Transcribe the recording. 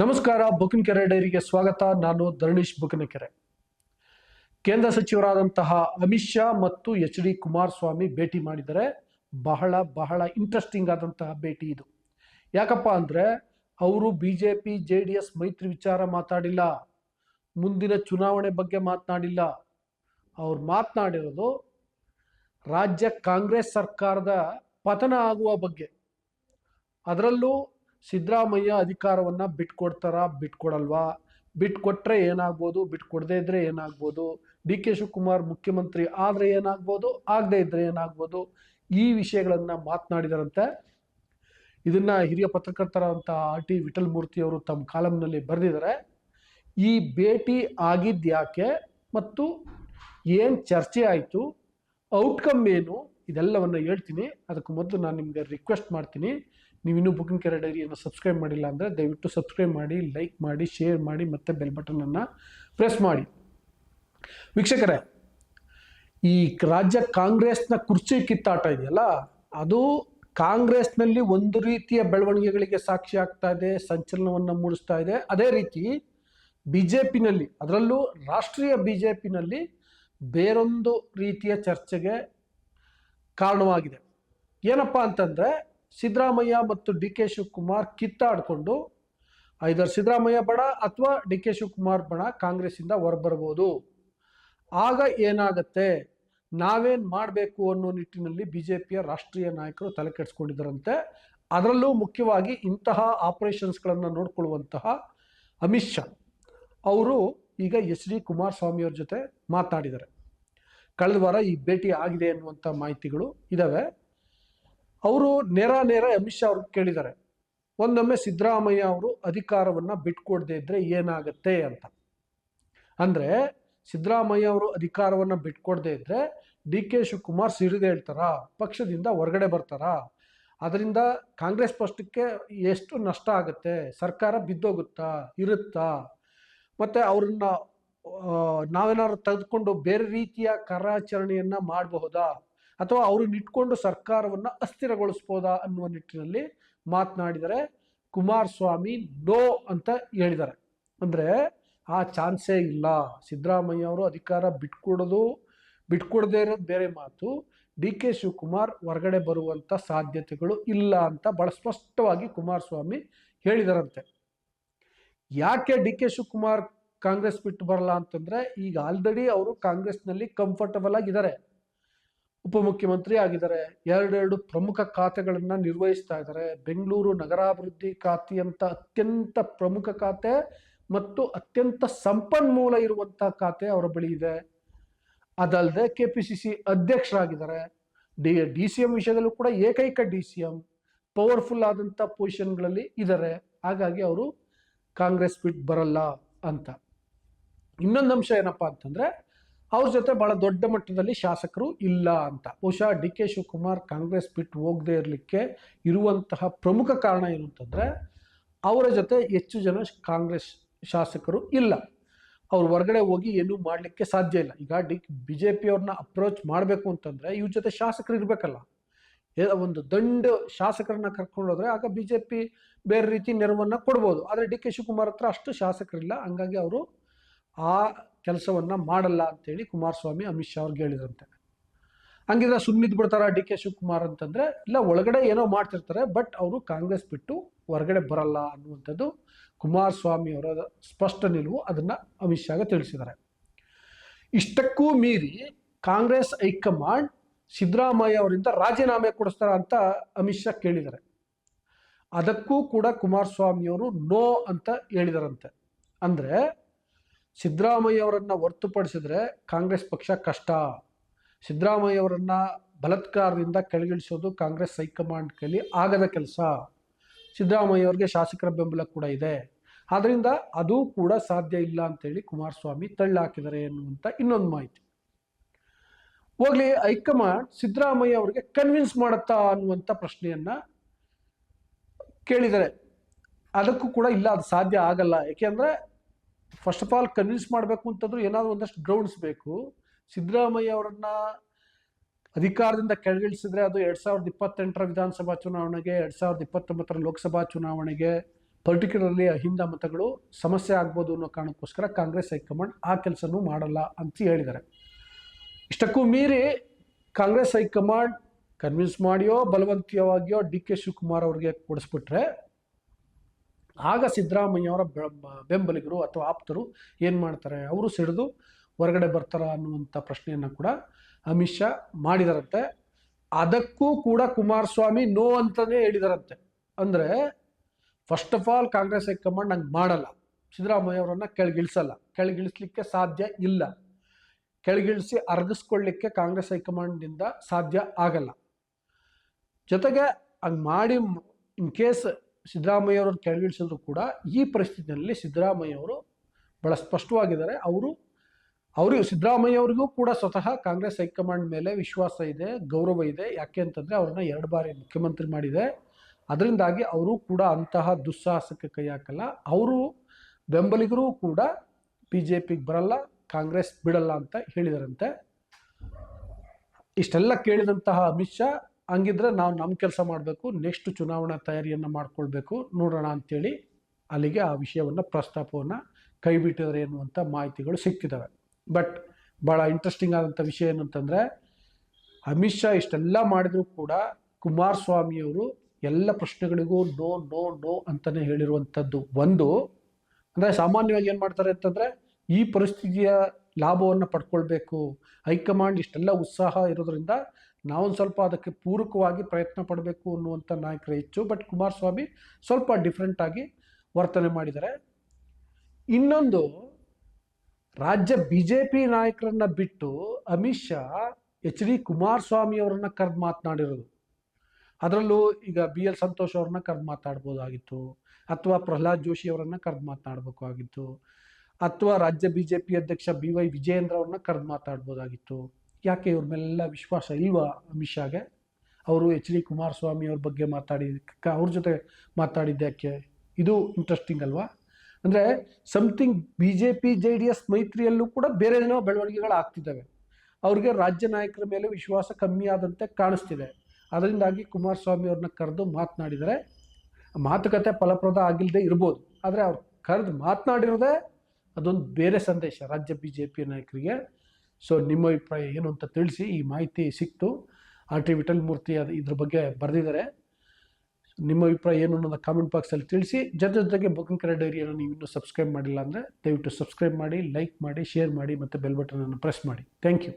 ನಮಸ್ಕಾರ ಬುಕಿನಕೆರೆ ಡೈರಿಗೆ ಸ್ವಾಗತ. ನಾನು ಧರಣೀಶ್ ಬುಕನಕೆರೆ. ಕೇಂದ್ರ ಸಚಿವರಾದಂತಹ ಅಮಿತ್ ಶಾ ಮತ್ತು ಎಚ್ ಡಿ ಕುಮಾರಸ್ವಾಮಿ ಭೇಟಿ ಮಾಡಿದರೆ ಬಹಳ ಬಹಳ ಇಂಟ್ರೆಸ್ಟಿಂಗ್ ಆದಂತಹ ಭೇಟಿ ಇದು. ಯಾಕಪ್ಪ ಅಂದರೆ ಅವರು B J P J D S ಮೈತ್ರಿ ವಿಚಾರ ಮಾತಾಡಿಲ್ಲ, ಮುಂದಿನ ಚುನಾವಣೆ ಬಗ್ಗೆ ಮಾತನಾಡಿಲ್ಲ. ಅವ್ರು ಮಾತನಾಡಿರೋದು ರಾಜ್ಯ ಕಾಂಗ್ರೆಸ್ ಸರ್ಕಾರದ ಪತನ ಆಗುವ ಬಗ್ಗೆ. ಅದರಲ್ಲೂ ಸಿದ್ದರಾಮಯ್ಯ ಅಧಿಕಾರವನ್ನು ಬಿಟ್ಕೊಡ್ತಾರಾ, ಬಿಟ್ಕೊಡಲ್ವಾ? ಬಿಟ್ಕೊಟ್ರೆ ಏನಾಗ್ಬೋದು? ಬಿಟ್ಕೊಡದೇ ಇದ್ರೆ ಏನಾಗ್ಬೋದು? ಡಿ ಕೆ ಶಿವಕುಮಾರ್ ಮುಖ್ಯಮಂತ್ರಿ ಆದರೆ ಏನಾಗ್ಬೋದು? ಆಗದೇ ಇದ್ರೆ ಏನಾಗ್ಬೋದು? ಈ ವಿಷಯಗಳನ್ನು ಮಾತನಾಡಿದರಂತೆ. ಇದನ್ನ ಹಿರಿಯ ಪತ್ರಕರ್ತರಾದಂಥ ಆರ್ ಟಿ ವಿಠಲ್ ಮೂರ್ತಿ ತಮ್ಮ ಕಾಲಂನಲ್ಲಿ ಬರೆದಿದ್ದಾರೆ. ಈ ಭೇಟಿ ಆಗಿದ್ಯಾಕೆ ಮತ್ತು ಏನು ಚರ್ಚೆ ಆಯಿತು? ಔಟ್ಕಮ್ ಏನು? ಇದೆಲ್ಲವನ್ನು ಹೇಳ್ತೀನಿ. ಅದಕ್ಕೆ ಮೊದಲು ನಾನು ನಿಮಗೆ ರಿಕ್ವೆಸ್ಟ್ ಮಾಡ್ತೀನಿ. ನೀವು ಇನ್ನೂ ಬುಕಿಂಗ್ ಕೆರೆ ಡೈರಿಯನ್ನು ಸಬ್ಸ್ಕ್ರೈಬ್ ಮಾಡಿಲ್ಲ ಅಂದರೆ ದಯವಿಟ್ಟು ಸಬ್ಸ್ಕ್ರೈಬ್ ಮಾಡಿ ಲೈಕ್ ಮಾಡಿ ಶೇರ್ ಮಾಡಿ, ಮತ್ತು ಬೆಲ್ ಬಟನನ್ನು ಪ್ರೆಸ್ ಮಾಡಿ. ವೀಕ್ಷಕರೇ, ಈ ರಾಜ್ಯ ಕಾಂಗ್ರೆಸ್ನ ಕುರ್ಚಿ ಕಿತ್ತಾಟ ಇದೆಯಲ್ಲ, ಅದು ಕಾಂಗ್ರೆಸ್ನಲ್ಲಿ ಒಂದು ರೀತಿಯ ಬೆಳವಣಿಗೆಗಳಿಗೆ ಸಾಕ್ಷಿ ಆಗ್ತಾ ಇದೆ, ಸಂಚಲನವನ್ನು ಮೂಡಿಸ್ತಾ ಇದೆ. ಅದೇ ರೀತಿ ಬಿ ಜೆ ಪಿನಲ್ಲಿ ಅದರಲ್ಲೂ ರಾಷ್ಟ್ರೀಯ ಬಿ ಜೆ ಪಿನಲ್ಲಿ ಬೇರೊಂದು ರೀತಿಯ ಚರ್ಚೆಗೆ ಕಾರಣವಾಗಿದೆ. ಏನಪ್ಪ ಅಂತಂದರೆ ಸಿದ್ದರಾಮಯ್ಯ ಮತ್ತು ಡಿ ಕೆ ಶಿವಕುಮಾರ್ ಕಿತ್ತಾಡಿಕೊಂಡು, ಐದರ್ ಸಿದ್ದರಾಮಯ್ಯ ಬಣ ಅಥವಾ ಡಿ ಕೆ ಶಿವಕುಮಾರ್ ಬಣ ಕಾಂಗ್ರೆಸ್ಸಿಂದ ಹೊರಬರ್ಬೋದು. ಆಗ ಏನಾಗತ್ತೆ? ನಾವೇನು ಮಾಡಬೇಕು ಅನ್ನೋ ನಿಟ್ಟಿನಲ್ಲಿ ಬಿ ಜೆ ಪಿಯ ರಾಷ್ಟ್ರೀಯ ನಾಯಕರು ತಲೆ ಕೆಡಿಸ್ಕೊಂಡಿದ್ದರಂತೆ. ಅದರಲ್ಲೂ ಮುಖ್ಯವಾಗಿ ಇಂತಹ ಆಪರೇಷನ್ಸ್ಗಳನ್ನು ನೋಡಿಕೊಳ್ಳುವಂತಹ ಅಮಿತ್ ಶಾ. ಅವರು ಈಗ ಎಚ್ ಡಿ ಕುಮಾರಸ್ವಾಮಿಯವ್ರ ಜೊತೆ ಮಾತಾಡಿದ್ದಾರೆ. ಕಳೆದ ವಾರ ಈ ಭೇಟಿ ಆಗಿದೆ ಅನ್ನುವಂಥ ಮಾಹಿತಿಗಳು ಇದ್ದಾವೆ ಅವರು ನೇರ ನೇರ ಅಮಿತ್ ಶಾ ಅವ್ರಿಗೆ ಕೇಳಿದ್ದಾರೆ. ಒಂದೊಮ್ಮೆ ಸಿದ್ದರಾಮಯ್ಯ ಅವರು ಅಧಿಕಾರವನ್ನು ಬಿಟ್ಕೊಡದೆ ಇದ್ರೆ ಏನಾಗತ್ತೆ ಅಂತ. ಅಂದರೆ ಸಿದ್ದರಾಮಯ್ಯ ಅವರು ಅಧಿಕಾರವನ್ನು ಬಿಟ್ಕೊಡದೆ ಇದ್ರೆ ಡಿ. ಕೆ. ಶಿವಕುಮಾರ್ ಸಿಡಿದು ಹೇಳ್ತಾರಾ? ಪಕ್ಷದಿಂದ ಹೊರಗಡೆ ಬರ್ತಾರಾ? ಅದರಿಂದ ಕಾಂಗ್ರೆಸ್ ಪಕ್ಷಕ್ಕೆ ಎಷ್ಟು ನಷ್ಟ ಆಗುತ್ತೆ? ಸರ್ಕಾರ ಬಿದ್ದೋಗುತ್ತಾ? ಇರುತ್ತಾ? ಮತ್ತು ಅವ್ರನ್ನ ನಾವೇನಾದ್ರು ತೆಗೆದುಕೊಂಡು ಬೇರೆ ರೀತಿಯ ಕಾರ್ಯಾಚರಣೆಯನ್ನು ಮಾಡಬಹುದಾ? ಅಥವಾ ಅವ್ರನ್ನ ಇಟ್ಕೊಂಡು ಸರ್ಕಾರವನ್ನು ಅಸ್ಥಿರಗೊಳಿಸ್ಬೋದಾ ಅನ್ನುವ ನಿಟ್ಟಿನಲ್ಲಿ ಮಾತನಾಡಿದರೆ ಕುಮಾರಸ್ವಾಮಿ ನೋ ಅಂತ ಹೇಳಿದ್ದಾರೆ. ಅಂದರೆ ಆ ಚಾನ್ಸೇ ಇಲ್ಲ. ಸಿದ್ದರಾಮಯ್ಯ ಅವರು ಅಧಿಕಾರ ಬಿಟ್ಕೊಡೋದು, ಬಿಟ್ಕೊಡದೇ ಇರೋದು ಬೇರೆ ಮಾತು. ಡಿ ಕೆ ಶಿವಕುಮಾರ್ ಹೊರಗಡೆ ಬರುವಂಥ ಸಾಧ್ಯತೆಗಳು ಇಲ್ಲ ಅಂತ ಬಹಳ ಸ್ಪಷ್ಟವಾಗಿ ಕುಮಾರಸ್ವಾಮಿ ಹೇಳಿದಾರಂತೆ. ಯಾಕೆ ಡಿ ಕೆ ಶಿವಕುಮಾರ್ ಕಾಂಗ್ರೆಸ್ ಬಿಟ್ಟು ಬರಲ್ಲ ಅಂತಂದ್ರೆ ಈಗ ಆಲ್ರೆಡಿ ಅವರು ಕಾಂಗ್ರೆಸ್ನಲ್ಲಿ ಕಂಫರ್ಟಬಲ್ ಆಗಿದ್ದಾರೆ. ಉಪಮುಖ್ಯಮಂತ್ರಿ ಆಗಿದ್ದಾರೆ. ಎರಡೆರಡು ಪ್ರಮುಖ ಖಾತೆಗಳನ್ನು ನಿರ್ವಹಿಸ್ತಾ ಇದ್ದಾರೆ. ಬೆಂಗಳೂರು ನಗರಾಭಿವೃದ್ಧಿ ಖಾತೆ ಅಂತ ಅತ್ಯಂತ ಪ್ರಮುಖ ಖಾತೆ ಮತ್ತು ಅತ್ಯಂತ ಸಂಪನ್ಮೂಲ ಇರುವಂಥ ಖಾತೆ ಅವರ ಬಳಿ ಇದೆ. ಅದಲ್ಲದೆ ಕೆ ಪಿ ಸಿ ಸಿ ಅಧ್ಯಕ್ಷರಾಗಿದ್ದಾರೆ. ಡಿ ಡಿ ಸಿ ಎಂ ವಿಷಯದಲ್ಲೂ ಕೂಡ ಏಕೈಕ ಡಿ ಸಿ ಎಂ ಪವರ್ಫುಲ್ ಆದಂಥ ಪೊಸಿಷನ್ಗಳಲ್ಲಿ ಇದ್ದಾರೆ. ಹಾಗಾಗಿ ಅವರು ಕಾಂಗ್ರೆಸ್ ಬಿಟ್ಟು ಬರಲ್ಲ ಅಂತ. ಇನ್ನೊಂದು ಅಂಶ ಏನಪ್ಪ ಅಂತಂದ್ರೆ ಅವ್ರ ಜೊತೆ ಬಹಳ ದೊಡ್ಡ ಮಟ್ಟದಲ್ಲಿ ಶಾಸಕರು ಇಲ್ಲ ಅಂತ. ಬಹುಶಃ ಡಿ ಕೆ ಶಿವಕುಮಾರ್ ಕಾಂಗ್ರೆಸ್ ಬಿಟ್ಟು ಹೋಗದೆ ಇರಲಿಕ್ಕೆ ಇರುವಂತಹ ಪ್ರಮುಖ ಕಾರಣ ಏನು ಅಂತಂದ್ರೆ ಅವರ ಜೊತೆ ಹೆಚ್ಚು ಜನ ಕಾಂಗ್ರೆಸ್ ಶಾಸಕರು ಇಲ್ಲ. ಅವ್ರು ಹೊರಗಡೆ ಹೋಗಿ ಏನೂ ಮಾಡಲಿಕ್ಕೆ ಸಾಧ್ಯ ಇಲ್ಲ. ಈಗ ಡಿ ಬಿ ಜೆ ಪಿಯವ್ರನ್ನ ಅಪ್ರೋಚ್ ಮಾಡಬೇಕು ಅಂತಂದ್ರೆ ಇವ್ರ ಜೊತೆ ಶಾಸಕರು ಇರಬೇಕಲ್ಲ. ಒಂದು ದಂಡ ಶಾಸಕರನ್ನ ಕರ್ಕೊಂಡು ಹೋದ್ರೆ ಆಗ ಬಿ ಜೆ ಪಿ ಬೇರೆ ರೀತಿ ನೆರವನ್ನು ಕೊಡ್ಬೋದು. ಆದರೆ ಡಿ ಕೆ ಶಿವಕುಮಾರ್ ಹತ್ರ ಅಷ್ಟು ಶಾಸಕರಿಲ್ಲ. ಹಂಗಾಗಿ ಅವರು ಆ ಕೆಲಸವನ್ನು ಮಾಡಲ್ಲ ಅಂತೇಳಿ ಕುಮಾರಸ್ವಾಮಿ ಅಮಿತ್ ಶಾ ಅವ್ರಿಗೆ ಹೇಳಿದ್ರಂತೆ ಹಂಗಿದ್ರೆ ಸುಮ್ಮನಿದ್ ಬಿಡ್ತಾರ ಡಿ ಕೆ ಶಿವಕುಮಾರ್ ಅಂತಂದರೆ, ಇಲ್ಲ ಒಳಗಡೆ ಏನೋ ಮಾಡ್ತಿರ್ತಾರೆ, ಬಟ್ ಅವರು ಕಾಂಗ್ರೆಸ್ ಬಿಟ್ಟು ಹೊರಗಡೆ ಬರಲ್ಲ ಅನ್ನುವಂಥದ್ದು ಕುಮಾರಸ್ವಾಮಿ ಅವರ ಸ್ಪಷ್ಟ ನಿಲುವು ಅದನ್ನು ಅಮಿತ್ ಶಾಗೆ ತಿಳಿಸಿದ್ದಾರೆ. ಇಷ್ಟಕ್ಕೂ ಮೀರಿ ಕಾಂಗ್ರೆಸ್ ಹೈಕಮಾಂಡ್ ಸಿದ್ದರಾಮಯ್ಯ ಅವರಿಂದ ರಾಜೀನಾಮೆ ಕೊಡಿಸ್ತಾರ ಅಂತ ಅಮಿತ್ ಶಾ ಕೇಳಿದ್ದಾರೆ. ಅದಕ್ಕೂ ಕೂಡ ಕುಮಾರಸ್ವಾಮಿಯವರು ನೋ ಅಂತ ಹೇಳಿದಾರಂತೆ. ಅಂದರೆ ಸಿದ್ದರಾಮಯ್ಯ ಅವರನ್ನು ಹೊರತುಪಡಿಸಿದ್ರೆ ಕಾಂಗ್ರೆಸ್ ಪಕ್ಷ ಕಷ್ಟ. ಸಿದ್ದರಾಮಯ್ಯ ಅವರನ್ನು ಬಲತ್ಕಾರದಿಂದ ಕೆಳಗಿಳಿಸೋದು ಕಾಂಗ್ರೆಸ್ ಹೈಕಮಾಂಡ್ ಕೈಲಿ ಆಗದ ಕೆಲಸ. ಸಿದ್ದರಾಮಯ್ಯ ಅವರಿಗೆ ಶಾಸಕರ ಬೆಂಬಲ ಕೂಡ ಇದೆ. ಆದ್ದರಿಂದ ಅದು ಕೂಡ ಸಾಧ್ಯ ಇಲ್ಲ ಅಂತೇಳಿ ಕುಮಾರಸ್ವಾಮಿ ತಳ್ಳಾಕಿದ್ದಾರೆ ಎನ್ನುವಂಥ ಇನ್ನೊಂದು ಮಾಹಿತಿ. ಹೋಗ್ಲಿ, ಹೈಕಮಾಂಡ್ ಸಿದ್ದರಾಮಯ್ಯ ಅವರಿಗೆ ಕನ್ವಿನ್ಸ್ ಮಾಡುತ್ತಾ ಅನ್ನುವಂಥ ಪ್ರಶ್ನೆಯನ್ನ ಕೇಳಿದ್ದಾರೆ. ಅದಕ್ಕೂ ಕೂಡ ಇಲ್ಲ, ಅದು ಸಾಧ್ಯ ಆಗಲ್ಲ. ಯಾಕೆಂದ್ರೆ ಫಸ್ಟ್ ಆಫ್ ಆಲ್ ಕನ್ವಿನ್ಸ್ ಮಾಡಬೇಕು ಅಂತಂದ್ರೂ ಏನಾದರೂ ಒಂದಷ್ಟು ಗ್ರೌಂಡ್ಸ್ ಬೇಕು. ಸಿದ್ದರಾಮಯ್ಯ ಅವರನ್ನ ಅಧಿಕಾರದಿಂದ ಕೆಳಗಿಳಿಸಿದ್ರೆ ಅದು ಎರಡು ಸಾವಿರದ ಇಪ್ಪತ್ತೆಂಟರ ವಿಧಾನಸಭಾ ಚುನಾವಣೆಗೆ, ಎರಡು ಸಾವಿರದ ಇಪ್ಪತ್ತೊಂಬತ್ತರ ಲೋಕಸಭಾ ಚುನಾವಣೆಗೆ ಪರ್ಟಿಕ್ಯುಲರ್ಲಿ ಅಹಿಂದ ಮತಗಳು ಸಮಸ್ಯೆ ಆಗ್ಬೋದು ಅನ್ನೋ ಕಾರಣಕ್ಕೋಸ್ಕರ ಕಾಂಗ್ರೆಸ್ ಹೈಕಮಾಂಡ್ ಆ ಕೆಲಸನೂ ಮಾಡಲ್ಲ ಅಂತ ಹೇಳಿದ್ದಾರೆ. ಇಷ್ಟಕ್ಕೂ ಮೀರಿ ಕಾಂಗ್ರೆಸ್ ಹೈಕಮಾಂಡ್ ಕನ್ವಿನ್ಸ್ ಮಾಡಿಯೋ ಬಲವಂತೀಯವಾಗಿಯೋ ಡಿ ಕೆ ಶಿವಕುಮಾರ್ ಅವ್ರಿಗೆ ಕೊಡಿಸ್ಬಿಟ್ರೆ ಆಗ ಸಿದ್ದರಾಮಯ್ಯವರ ಬೆಂಬಲಿಗರು ಅಥವಾ ಆಪ್ತರು ಏನು ಮಾಡ್ತಾರೆ, ಅವರು ಸಿಡಿದು ಹೊರಗಡೆ ಬರ್ತಾರ ಅನ್ನುವಂಥ ಪ್ರಶ್ನೆಯನ್ನು ಕೂಡ ಅಮಿತ್ ಶಾ ಮಾಡಿದಾರಂತೆ. ಅದಕ್ಕೂ ಕೂಡ ಕುಮಾರಸ್ವಾಮಿ ನೋ ಅಂತಲೇ ಹೇಳಿದಾರಂತೆ. ಅಂದರೆ first of all Congress high command ನಂಗೆ ಮಾಡಲ್ಲ. ಸಿದ್ದರಾಮಯ್ಯ ಅವರನ್ನು ಕೆಳಗಿಳಿಸಲ್ಲ. ಕೆಳಗಿಳಿಸ್ಲಿಕ್ಕೆ ಸಾಧ್ಯ ಇಲ್ಲ. ಕೆಳಗಿಳಿಸಿ ಅರ್ಗಿಸ್ಕೊಳ್ಳಿಕ್ಕೆ ಕಾಂಗ್ರೆಸ್ ಹೈಕಮಾಂಡ್ನಿಂದ ಸಾಧ್ಯ ಆಗಲ್ಲ. ಜೊತೆಗೆ ಹಂಗೆ ಮಾಡಿ, ಇನ್ ಕೇಸ್ ಸಿದ್ದರಾಮಯ್ಯ ಅವರನ್ನು ಕೆಳಗಿಳಿಸಿದ್ರು ಕೂಡ ಈ ಪರಿಸ್ಥಿತಿಯಲ್ಲಿ ಸಿದ್ದರಾಮಯ್ಯ ಅವರು ಬಹಳ ಸ್ಪಷ್ಟವಾಗಿದ್ದಾರೆ. ಅವರು ಅವರಿಗೂ ಕೂಡ ಸ್ವತಃ ಕಾಂಗ್ರೆಸ್ ಹೈಕಮಾಂಡ್ ಮೇಲೆ ವಿಶ್ವಾಸ ಇದೆ, ಗೌರವ ಇದೆ. ಯಾಕೆ ಅಂತಂದರೆ ಅವ್ರನ್ನ ಎರಡು ಬಾರಿ ಮುಖ್ಯಮಂತ್ರಿ ಮಾಡಿದೆ. ಅದರಿಂದಾಗಿ ಅವರು ಕೂಡ ಅಂತಹ ದುಸ್ಸಾಹಸಕ್ಕೆ ಕೈ ಹಾಕಲ್ಲ. ಅವರು ಬೆಂಬಲಿಗರು ಕೂಡ ಬಿ ಜೆ ಪಿಗೆ ಬರಲ್ಲ, ಕಾಂಗ್ರೆಸ್ ಬಿಡಲ್ಲ ಅಂತ ಹೇಳಿದರಂತೆ. ಇಷ್ಟೆಲ್ಲ ಕೇಳಿದಂತಹ ಅಮಿತ್ ಶಾ ಹಂಗಿದ್ರೆ ನಾವು ನಮ್ಮ ಕೆಲಸ ಮಾಡಬೇಕು ನೆಕ್ಸ್ಟ್ ಚುನಾವಣಾ ತಯಾರಿಯನ್ನು ಮಾಡಿಕೊಳ್ಬೇಕು, ನೋಡೋಣ ಅಂಥೇಳಿ ಅಲ್ಲಿಗೆ ಆ ವಿಷಯವನ್ನು, ಪ್ರಸ್ತಾಪವನ್ನು ಕೈಬಿಟ್ಟಿದ್ದಾರೆ ಎನ್ನುವಂಥ ಮಾಹಿತಿಗಳು ಸಿಗ್ತಿದ್ದಾವೆ ಬಟ್ ಭಾಳ ಇಂಟ್ರೆಸ್ಟಿಂಗ್ ಆದಂಥ ವಿಷಯ ಏನಂತಂದರೆ, ಅಮಿತ್ ಶಾ ಇಷ್ಟೆಲ್ಲ ಮಾಡಿದರೂ ಕೂಡ ಕುಮಾರಸ್ವಾಮಿಯವರು ಎಲ್ಲ ಪ್ರಶ್ನೆಗಳಿಗೂ ನೋ ನೋ ನೋ ಅಂತಲೇ ಹೇಳಿರುವಂಥದ್ದು ಒಂದು. ಅಂದರೆ ಸಾಮಾನ್ಯವಾಗಿ ಏನು ಮಾಡ್ತಾರೆ ಅಂತಂದರೆ, ಈ ಪರಿಸ್ಥಿತಿಯ ಲಾಭವನ್ನು ಪಡ್ಕೊಳ್ಬೇಕು, ಹೈಕಮಾಂಡ್ ಇಷ್ಟೆಲ್ಲ ಉತ್ಸಾಹ ಇರೋದ್ರಿಂದ ನಾವೊಂದು ಸ್ವಲ್ಪ ಅದಕ್ಕೆ ಪೂರಕವಾಗಿ ಪ್ರಯತ್ನ ಪಡಬೇಕು ಅನ್ನುವಂಥ ನಾಯಕರು ಹೆಚ್ಚು ಬಟ್ ಕುಮಾರಸ್ವಾಮಿ ಸ್ವಲ್ಪ ಡಿಫ್ರೆಂಟಾಗಿ ವರ್ತನೆ ಮಾಡಿದ್ದಾರೆ. ಇನ್ನೊಂದು, ರಾಜ್ಯ ಬಿ ಜೆ ಪಿ ನಾಯಕರನ್ನ ಬಿಟ್ಟು ಅಮಿತ್ ಶಾ, ಎಚ್ ಡಿ ಕುಮಾರಸ್ವಾಮಿ ಅವರನ್ನ ಕರೆದು ಮಾತನಾಡಿರೋದು. ಅದರಲ್ಲೂ ಈಗ ಬಿ ಎಲ್ ಸಂತೋಷ್ ಅವ್ರನ್ನ ಕರೆದು ಮಾತಾಡ್ಬೋದಾಗಿತ್ತು, ಅಥವಾ ಪ್ರಹ್ಲಾದ್ ಜೋಶಿ ಅವರನ್ನ ಕರೆದು ಮಾತನಾಡಬೇಕಾಗಿತ್ತು ಅಥವಾ ರಾಜ್ಯ ಬಿ ಜೆ ಪಿ ಅಧ್ಯಕ್ಷ ಬಿ ವೈ ವಿಜಯೇಂದ್ರ ಅವ್ರನ್ನ ಕರೆದು ಮಾತಾಡ್ಬೋದಾಗಿತ್ತು ಯಾಕೆ ಇವ್ರ ಮೇಲೆಲ್ಲ ವಿಶ್ವಾಸ ಇಲ್ವಾ ಅಮಿತ್ ಶಾಗೆ? ಅವರು ಎಚ್ ಡಿ ಕುಮಾರಸ್ವಾಮಿ ಅವ್ರ ಬಗ್ಗೆ ಮಾತಾಡಿ ಅವ್ರ ಜೊತೆ ಮಾತಾಡಿದ್ದಕ್ಕೆ ಇದು ಇಂಟ್ರೆಸ್ಟಿಂಗ್ ಅಲ್ವಾ? ಅಂದರೆ something B J P J D S ಮೈತ್ರಿಯಲ್ಲೂ ಕೂಡ ಬೇರೆ ಏನೋ ಬೆಳವಣಿಗೆಗಳು ಆಗ್ತಿದ್ದಾವೆ. ಅವ್ರಿಗೆ ರಾಜ್ಯ ನಾಯಕರ ಮೇಲೆ ವಿಶ್ವಾಸ ಕಮ್ಮಿ ಆದಂತೆ ಕಾಣಿಸ್ತಿದೆ. ಅದರಿಂದಾಗಿ ಕುಮಾರಸ್ವಾಮಿ ಅವ್ರನ್ನ ಕರೆದು ಮಾತನಾಡಿದರೆ, ಮಾತುಕತೆ ಫಲಪ್ರದ ಆಗಿಲ್ಲದೆ ಇರ್ಬೋದು. ಆದರೆ ಅವ್ರು ಕರೆದು ಮಾತನಾಡಿರೋದೇ ಅದೊಂದು ಬೇರೆ ಸಂದೇಶ ರಾಜ್ಯ ಬಿ ಜೆ ಪಿ ನಾಯಕರಿಗೆ. ಸೊ ನಿಮ್ಮ ಅಭಿಪ್ರಾಯ ಏನು ಅಂತ ತಿಳಿಸಿ, ಈ ಮಾಹಿತಿ ಸಿಕ್ತು. ಆರ್ ಟಿ ವಿಠಲ್ ಮೂರ್ತಿ ಅದು ಇದ್ರ ಬಗ್ಗೆ ಬರೆದಿದ್ದಾರೆ. ನಿಮ್ಮ ಅಭಿಪ್ರಾಯ ಏನು ಅನ್ನೋದು ಕಾಮೆಂಟ್ ಬಾಕ್ಸಲ್ಲಿ ತಿಳಿಸಿ. ಜೊತೆ ಜೊತೆಗೆ ಬುಕಿಂಗ್ ಕರೆ ಡೈರಿಯನ್ನು ನೀವು ಇನ್ನೂ ಸಬ್ಸ್ಕ್ರೈಬ್ ಮಾಡಿಲ್ಲ ಅಂದರೆ ದಯವಿಟ್ಟು ಸಬ್ಸ್ಕ್ರೈಬ್ ಮಾಡಿ ಲೈಕ್ ಮಾಡಿ ಶೇರ್ ಮಾಡಿ ಮತ್ತು ಬೆಲ್ ಬಟನನ್ನು ಪ್ರೆಸ್ ಮಾಡಿ. Thank you